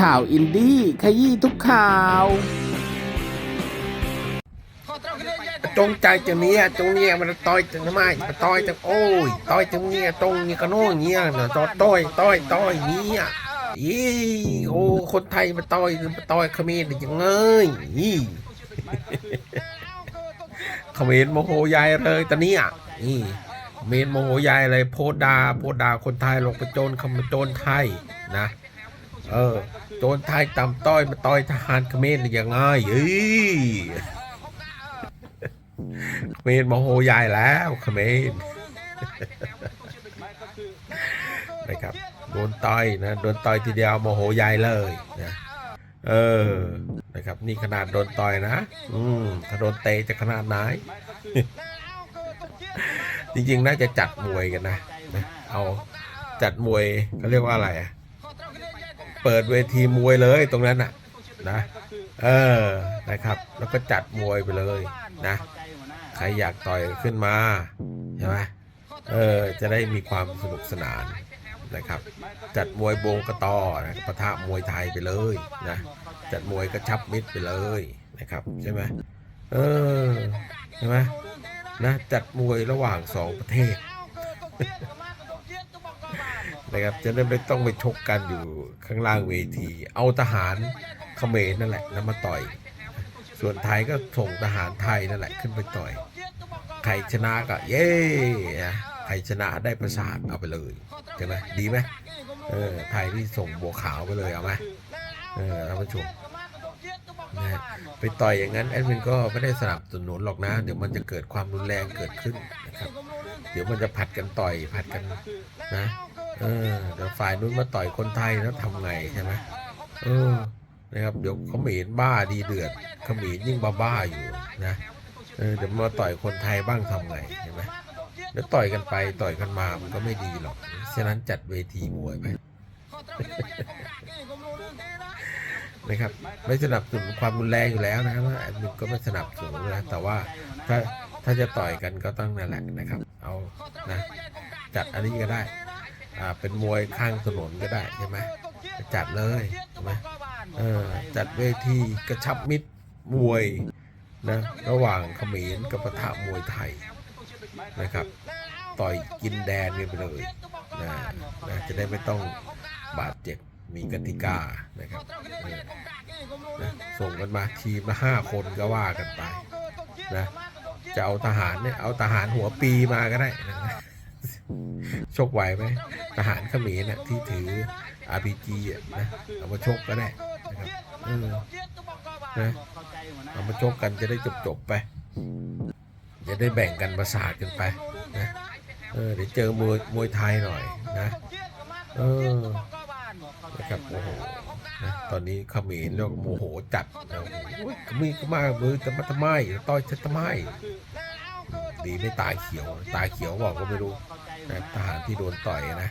ข่าวอินดี้ขยี้ทุกข่าว จงใจจะเนี้ยจงเนี้ยมันต่อยจะทำไมมาต่อยจะโอ้ยต่อยจะเนี้ยตรงนี้ก็โน่นเนี้ยนะต่อต่อยต่อยต่อยเนี้ยอีโอ้คนไทยมาต่อยมาต่อยเขมรได้ยังไงอีเขมรโมโหยายเลยตอนนี้ยนี่เขมรโมโหยายเลยโพดาโพดาคนไทยลงไปโจรคำโจรไทยนะ เออ โจรไทยตามต้อยมาต่อยทหารเขมรได้ยังไงเอ้ยเขมรโมโหยายแล้วเขมรนะครับโดนต่อยนะโดนต่อยทีเดียวโมโหยายเลยนะเออนะครับ นี่ขนาดโดนต่อยนะ อืมถ้าโดนเตะจะขนาดไหน จริงๆ น่าจะจัดมวยกันนะนะเอาจัดมวยเขาเรียกว่าอะไรอะ เปิดเวทีมวยเลยตรงนั้นน่ะนะเออนะครับ แล้วก็จัดมวยไปเลยนะ ใครอยากต่อยขึ้นมาใช่ไหมเออจะได้มีความสนุกสนานนะครับ จัดมวยโบงกระตอนะปะทะมวยไทยไปเลยนะจัดมวยกระชับมิตรไปเลยนะครับใช่ไหมเออใช่ไหมนะจัดมวยระหว่างสองประเทศ นะครับ จะได้ไม่ต้องไปชกกันอยู่ข้างล่างเวที เอาทหารเขมรนั่นแหละแล้วมาต่อย ส่วนไทยก็ส่งทหารไทยนั่นแหละขึ้นไปต่อย ใครชนะก็เย้นะใครชนะได้ประสาทเอาไปเลยใช่ไหมดีไหมเออไทยที่ส่งบัวขาวไปเลยเอาไหมเออท่านผู้ชมนะไปต่อยอย่างนั้นแอดมินก็ไม่ได้สนับสนุนหรอกนะ เดี๋ยวมันจะเกิดความรุนแรงเกิดขึ้นนะครับ เดี๋ยวมันจะผัดกันต่อยผัดกันนะ เออเดี๋ยวฝ่ายนู้นมาต่อยคนไทยแล้วทำไงใช่ไหมเออนะครับเดี๋ยวเขมรบ้าดีเดือดเขมรยิ่งบ้าบ้าอยู่นะเออเดี๋ยวมาต่อยคนไทยบ้างทำไงใช่ไหมเดี๋ยวต่อยกันไปต่อยกันมามันก็ไม่ดีหรอกฉะนั้นจัดเวทีมวยไปนะครับไม่สนับสนุนความรุนแรงอยู่แล้วนะว่าแอดมินก็ไม่สนับสนุนนะแต่ว่าถ้าถ้าจะต่อยกันก็ต้องนั่นแหละนะครับ เอานะจัดอันนี้ก็ได้ อ่าเป็นมวยข้างถนนก็ได้ใช่ไหมจัดเลยใช่ไหมเออจัดเวทีกระชับมิตรมวยนะระหว่างเขมรกับปะทะมวยไทยนะครับต่อยกินแดนกันไปเลยนะนะจะได้ไม่ต้องบาดเจ็บมีกติกานะครับนะส่งกันมาทีมละห้าคนก็ว่ากันไปนะจะเอาทหารเนี่ยเอาทหารหัวปีมาก็ได้นะชกไหวไหม ทหารเขมรน่ะที่ถือ RPG อะนะเอามาชกก็ได้นะครับเออนะเอามาชกกันจะได้จบจบไป จะได้แบ่งกันประสาทกันไปนะเออเดี๋ยวเจอมวยมวยไทยหน่อยนะเออนะครับโอ้โหนะตอนนี้เขมรเรียกโมโหจัดนะโอ้โหขมีก็มามือจะมาทำไมต่อยฉันทำไมดีไม่ตายเขียว ตายเขียวบอกก็ไม่รู้นะทหารที่โดนต่อยนะ